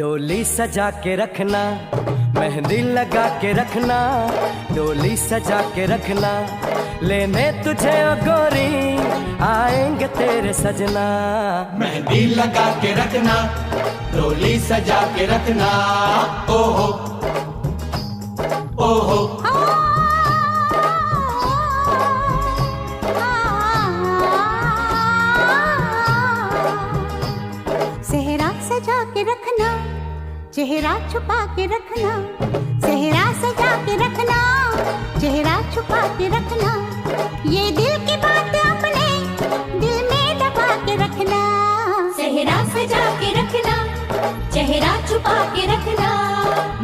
डोली सजा के रखना मेहंदी लगा के रखना डोली सजा के रखना लेने तुझे गोरी आएंगे तेरे सजना मेहंदी लगा के रखना डोली सजा के रखना हो चेहरा छुपा के रखना चेहरा सजा के रखना चेहरा छुपा के रखना ये दिल की बात अपने दिल में दबा के रखना चेहरा सजा के रखना चेहरा छुपा के रखना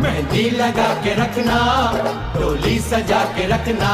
मेहंदी लगा के रखना डोली सजा के रखना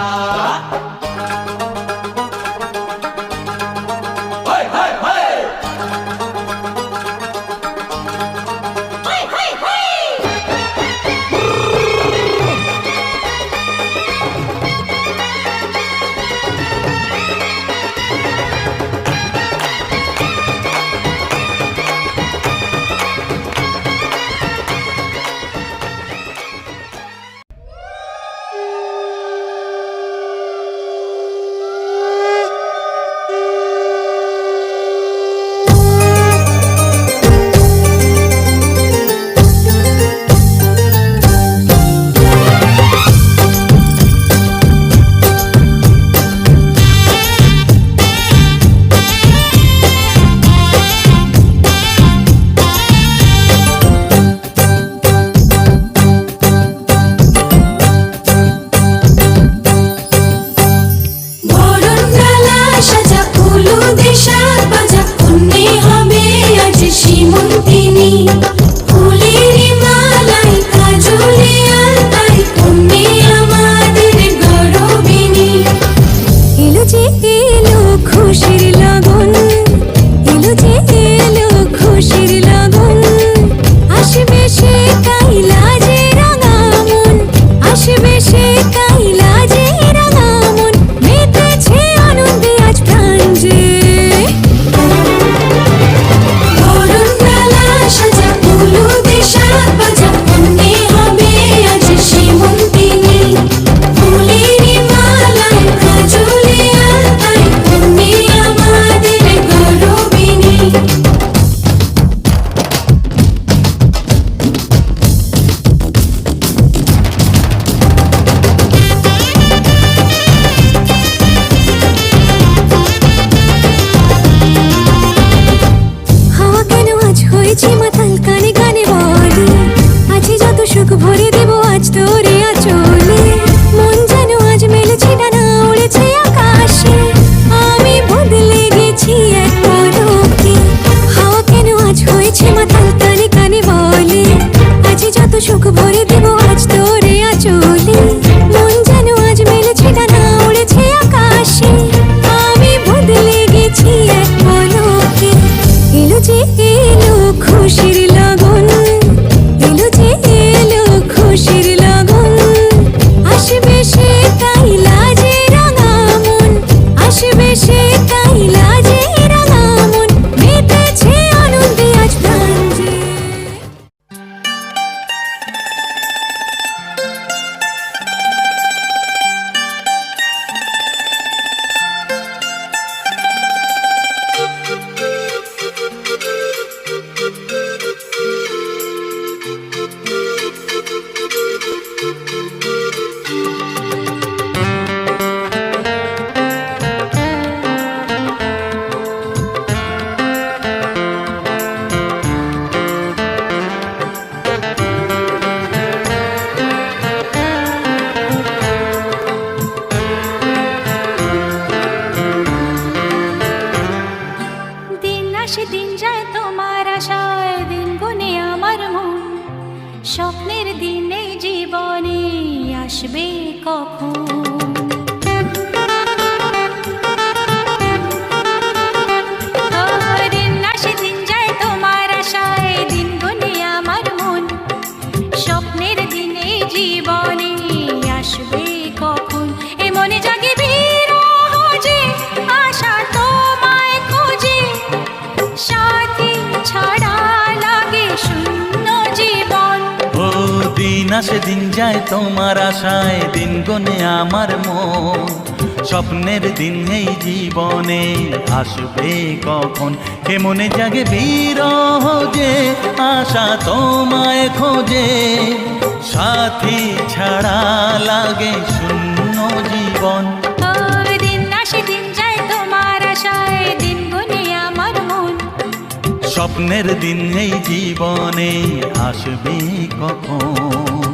ভরে দেব আজ তোরে আচলে মন যেন আজ মেলেছে ডানা উড়েছে আকাশে আমি বদলে গেছি এক পরকে হাওয়া কেন আজ হয়েছে মাথাল তালে কানে বলে আজ যত সুখ ভরে দেব আজ তোরে আচলে মন যেন আজ মেলেছে ডানা উড়েছে আকাশে আমি বদলে গেছি এক পরকে এলো যে এলো খুশির হাসে দিন যায় তোমার আশায় দিন গনে আমার মন স্বপ্নের দিন এই জীবনে আসবে কখন কে মনে জাগে বিরহ যে আশা তোমায় খোঁজে সাথী ছাড়া লাগে শূন্য জীবন স্বপ্নের দিন এই জীবনে আসবে কখন